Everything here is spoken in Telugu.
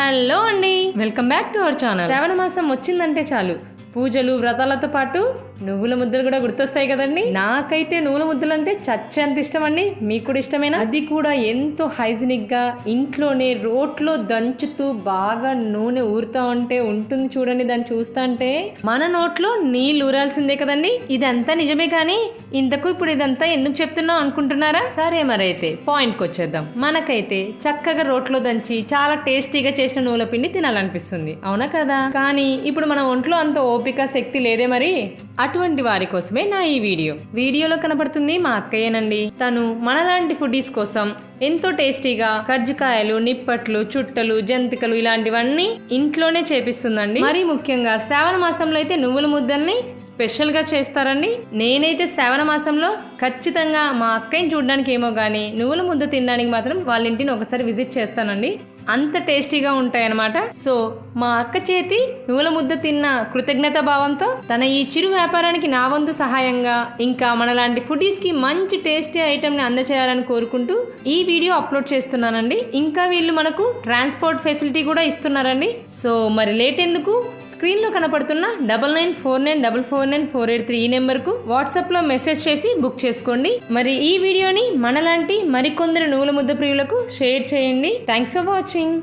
హలో అండి. Welcome back to our channel. Shravana మాసం వచ్చిందంటే చాలు. పూజలు వ్రతాలతో పాటు నువ్వుల ముద్దలు కూడా గుర్తొస్తాయి కదండి? నాకైతే నువ్వుల ముద్దలు అంటే చచ్చేంత ఇష్టం అండి మీకు కూడా ఇష్టమేనా? అది కూడా ఎంతో హైజీనిక్గా ఇంట్లోనే రోట్లో దంచుతూ బాగా నూనె ఊరుతా ఉంటే ఉంటుంది చూడండి దాన్ని చూస్తా అంటే మన నోట్లో నీళ్ళు ఊరాల్సిందే కదండి. ఇదంతా నిజమే కానీ ఇంతకు ఇప్పుడు ఇదంతా ఎందుకు చెప్తున్నావు అనుకుంటున్నారా? సరే మరైతే పాయింట్కి వచ్చేద్దాం. మనకైతే చక్కగా రోట్లో దంచి చాలా టేస్టీగా చేసిన నువ్వుల పిండి తినాలనిపిస్తుంది. అవునా కదా? కానీ ఇప్పుడు మన ఒంట్లో అంత ఓపిక శక్తి లేదే మరి? అటువంటి వారి కోసమే నా ఈ వీడియో. వీడియోలో కనపడుతుంది మా అక్కయ్యనండి. తను మనలాంటి ఫుడీస్ కోసం ఎంతో టేస్టీగా కర్జికాయలు నిప్పట్లు చుట్టలు జంతికలు ఇలాంటివన్నీ ఇంట్లోనే చేపిస్తుందండి. మరి ముఖ్యంగా శ్రావణ మాసంలో అయితే నువ్వుల ముద్దల్ని స్పెషల్గా చేస్తారండి. నేనైతే శ్రావణ మాసంలో ఖచ్చితంగా మా అక్కయ్యని చూడడానికి ఏమో కానీ నువ్వుల ముద్ద తినడానికి మాత్రం వాళ్ళ ఇంటిని ఒకసారి విజిట్ చేస్తానండి. అంత టేస్టీగా ఉంటాయన్నమాట. సో మా అక్క చేతి నువ్వుల ముద్ద తిన్న కృతజ్ఞత భావంతో తన ఈ చిరు వ్యాపారం వ్యాపారానికి నా వంతు సహాయంగా ఇంకా మనలాంటి ఫుడీస్కి మంచి టేస్టీ ఐటెంని అందచేయాలని కోరుకుంటూ ఈ వీడియో అప్లోడ్ చేస్తున్నానండి. ఇంకా వీళ్ళు మనకు ట్రాన్స్పోర్ట్ ఫెసిలిటీ కూడా ఇస్తున్నారండి. సో మరి లేట్ ఎందుకు? స్క్రీన్లో కనపడుతున్న double nine four nine double four nine four eight three ఈ నెంబర్కు వాట్సాప్లో మెసేజ్ చేసి బుక్ చేసుకోండి. మరి ఈ వీడియోని మనలాంటి మరికొందరు నువ్వుల ముద్ద ప్రియులకు షేర్ చేయండి. Thanks for watching.